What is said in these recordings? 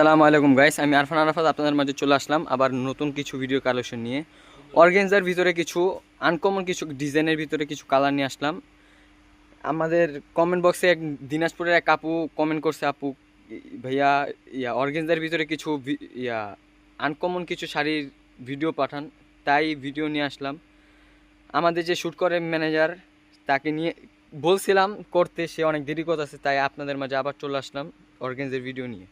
আসসালামু আলাইকুম গাইস আমি আরফান আরাফাত, আপনাদের মাঝে চলে আসলাম আবার নতুন কিছু ভিডিও কালেকশন নিয়ে। অর্গেনজার ভিতরে কিছু আনকমন কিছু ডিজাইনের ভিতরে কিছু কালার নিয়ে আসলাম। আমাদের কমেন্ট বক্সে এক দিনাজপুরের এক আপু কমেন্ট করছে, আপু, ভাইয়া, ইয়া অর্গেনজার ভিতরে কিছু ইয়া আনকমন কিছু শাড়ির ভিডিও পাঠান। তাই ভিডিও নিয়ে আসলাম। আমাদের যে শ্যুট করে ম্যানেজার তাকে নিয়ে বলছিলাম করতে, সে অনেক দেরি করতেছে, তাই আপনাদের মাঝে আবার চলে আসলাম অর্গেনজের ভিডিও নিয়ে।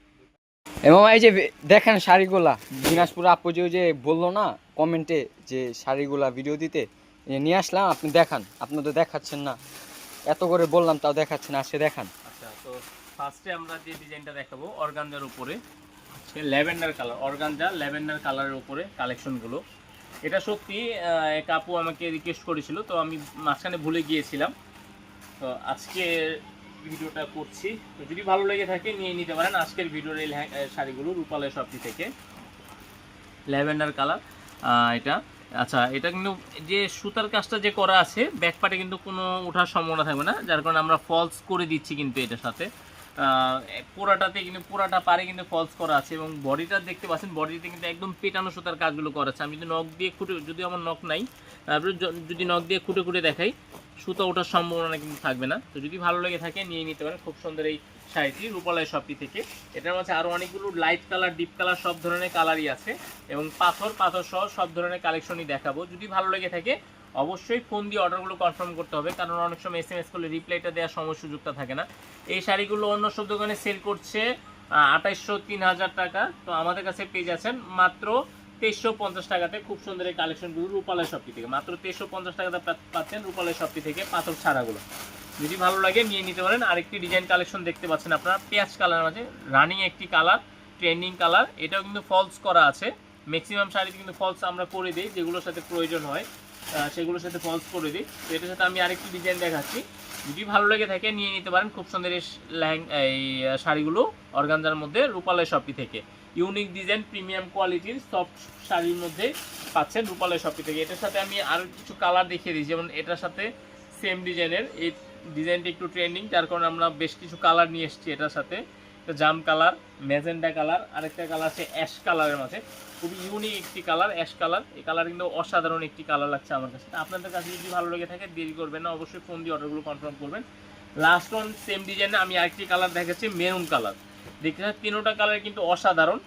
এবং এই যে দেখেন শাড়িগুলা। দিনাজপুর আপু যে যে বলল না কমেন্টে যে শাড়িগুলা ভিডিও দিতে নিয়ে আসলাম, আপনি দেখান। আপনি তো দেখাচ্ছেন না। এত করে বললাম, তাও দেখাচ্ছেন আসে দেখান। আচ্ছা তো ফার্স্টে আমরা যে ডিজাইনটা দেখাবো অর্গানজার উপরে হচ্ছে ল্যাভেন্ডার কালার অর্গানজা ল্যাভেন্ডার কালারের উপরে কালেকশনগুলো এটা সত্যি এক আপু আমাকে রিকোয়েস্ট করেছিল, তো আমি মাঝখানে ভুলে গিয়েছিলাম। তো আজকে ভিডিওটা করছি। তো যদি ভালো লেগে থাকে, নিয়ে নিতে পারেন। আজকের ভিডিওর এই শাড়িগুলো রূপালয় শপটি থেকে। ল্যাভেন্ডার কালার এটা। আচ্ছা এটা কিন্তু যে সুতার কাজটা যে করা আছে ব্যাকপার্টে কিন্তু কোনো ওঠার সম্ভাবনা থাকবে না। যার কারণে আমরা ফলস করে দিচ্ছি কিন্তু এটার সাথে। পুরাটাতে কিন্তু পুরাটা পারে কিন্তু ফলস করা আছে এবং বডিটা দেখতে পাচ্ছেন বডিতে কিন্তু একদম পেটানো সুতার কাজগুলো করা আছে। আমি যদি নখ দিয়ে খুঁটে, যদি আমার নখ নাই, তারপরে যদি নখ দিয়ে খুঁটে খুঁটে দেখাই, সুতা ওঠার সম্ভাবনা কিন্তু থাকবে না। তো যদি ভালো লেগে থাকে, নিয়ে নিতে পারেন। খুব সুন্দর এই শাড়িটি, রূপালয় শপটি থেকে। এটার মধ্যে আরও অনেকগুলো লাইট কালার ডিপ কালার সব ধরনের কালারই আছে এবং পাথর পাথর সহ সব ধরনের কালেকশনই দেখাবো। যদি ভালো লেগে থাকে অবশ্যই ফোন দিয়ে অর্ডারগুলো কনফার্ম করতে হবে, কারণ অনেক সময় এস এম এস করলে রিপ্লাইটা দেওয়ার সময় সুযোগটা থাকে না। এই শাড়িগুলো অন্য সব দোকানে সেল করছে আঠাইশশো তিন হাজার টাকা। তো আমাদের কাছে পেয়ে যাচ্ছেন মাত্র তেইশশো পঞ্চাশ টাকাতে। খুব সুন্দর এই কালেকশনগুলো রূপালয় শপটি থেকে। মাত্র তেইশশো পঞ্চাশ টাকাতে পাচ্ছেন রূপালয় শপটি থেকে পাথর ছাড়াগুলো। যদি ভালো লাগে নিয়ে নিতে পারেন। আরেকটি ডিজাইন কালেকশন দেখতে পাচ্ছেন আপনারা, পেঁয়াজ কালার মাঝে। রানিং একটি কালার ট্রেন্ডিং কালার এটাও কিন্তু ফলস করা আছে। ম্যাক্সিমাম শাড়িতে কিন্তু ফলস আমরা করে দিই, যেগুলোর সাথে প্রয়োজন হয়। সেগুলোর সাথে ফলস করে দিই। তো এটার সাথে আমি আরেকটি ডিজাইন দেখাচ্ছি। যদি ভালো লেগে থাকে, নিয়ে নিতে পারেন খুব সুন্দর এই লেহেং- এই শাড়িগুলো অর্গানজার মধ্যে রূপালয় শপি থেকে। ইউনিক ডিজাইন প্রিমিয়াম কোয়ালিটির সফট শাড়ির মধ্যে পাচ্ছেন রূপালয় শপি থেকে। এটার সাথে আমি আরও কিছু কালার দেখিয়ে দিই। যেমন এটার সাথে সেম ডিজাইনের এই ডিজাইনটি একটু ট্রেন্ডিং যার কারণে আমরা বেশ কিছু কালার নিয়ে এসেছি এটার সাথে। একটা জাম কালার ম্যাজেন্ডা কালার, আরেকটা কালার আছে অ্যাশ কালারের মাঝে খুবই ইউনিক একটি কালার, অ্যাশ কালার। এই কালার কিন্তু অসাধারণ একটি কালার লাগছে আমার কাছে। আপনাদের কাছে যদি ভালো লেগে থাকে, দেরি করবেন না, অবশ্যই ফোন দিয়ে অর্ডারগুলো কনফার্ম করবেন। লাস্ট অন সেম ডিজাইনে আমি আরেকটি কালার দেখাচ্ছি মেরুন কালার। দেখতে তিনোটা কালার কিন্তু অসাধারণ,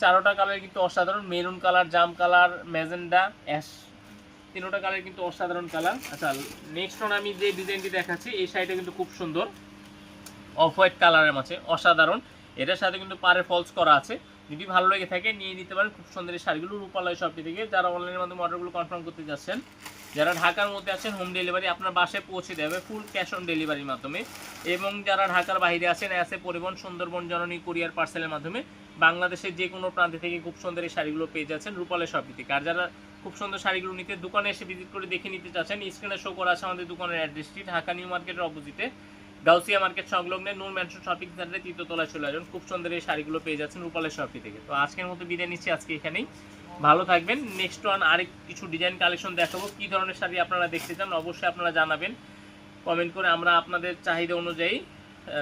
চারোটা কালার কিন্তু অসাধারণ মেরুন কালার, জাম কালার ম্যাজেন্ডা অ্যাশ। তিনোটা কালার কিন্তু অসাধারণ কালার। আচ্ছা নেক্সট অন আমি যে ডিজাইনটি দেখাচ্ছি, এই শাড়িটা কিন্তু খুব সুন্দর। অফ হোয়াইট কালারের মাঝে অসাধারণ। এটার সাথে কিন্তু পারে ফলস করা আছে। যদি ভালো লেগে থাকে, নিয়ে নিতে পারেন। খুব সুন্দর এই শাড়িগুলো রূপালয় শপটি থেকে। যারা অনলাইনের মাধ্যমে অর্ডারগুলো কনফার্ম করতে যাচ্ছেন, যারা ঢাকার মধ্যে আছেন হোম ডেলিভারি আপনার বাসায় পৌঁছে দেবে ফুল ক্যাশ অন ডেলিভারির মাধ্যমে। এবং যারা ঢাকার বাইরে আছেন আছে পরিবহন, সুন্দরবন, জননী, কুরিয়ার পার্সেলের মাধ্যমে বাংলাদেশের যে কোনো প্রান্তে থেকে খুব সুন্দর এই শাড়িগুলো পেয়ে যাচ্ছেন রূপালয় শপটি থেকে। আর যারা খুব সুন্দর শাড়িগুলো নিতে, দোকানে এসে ভিজিট করে দেখে নিতে চাচ্ছেন স্ক্রিনে শো করা আছে আমাদের দোকানের অ্যাড্রেসটি ঢাকা নিউ মার্কেটের অপোজিটে গাউসিয়া মার্কেট সংলগ্নে নূর ম্যানশন শপিং সেন্টারে তৃতীয়তলায় চলে আসুন। খুব সুন্দর এই শাড়িগুলো পেয়ে যাচ্ছেন রূপালের শপি থেকে। তো আজকের মতো বিদায় নিচ্ছি আজকে এখানেই। ভালো থাকবেন। নেক্সট ওয়ান আরেক কিছু ডিজাইন কালেকশন দেখাবো। কী ধরনের শাড়ি আপনারা দেখতে চান অবশ্যই আপনারা জানাবেন। কমেন্ট করে আমরা আপনাদের চাহিদা অনুযায়ী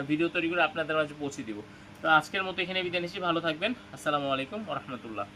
ভিডিও তৈরি করে আপনাদের মাঝে পৌঁছে দিব। তো আজকের মতো এখানে বিদায় নিচ্ছি। ভালো থাকবেন। আসসালামু আলাইকুম রহমতুল্লাহ।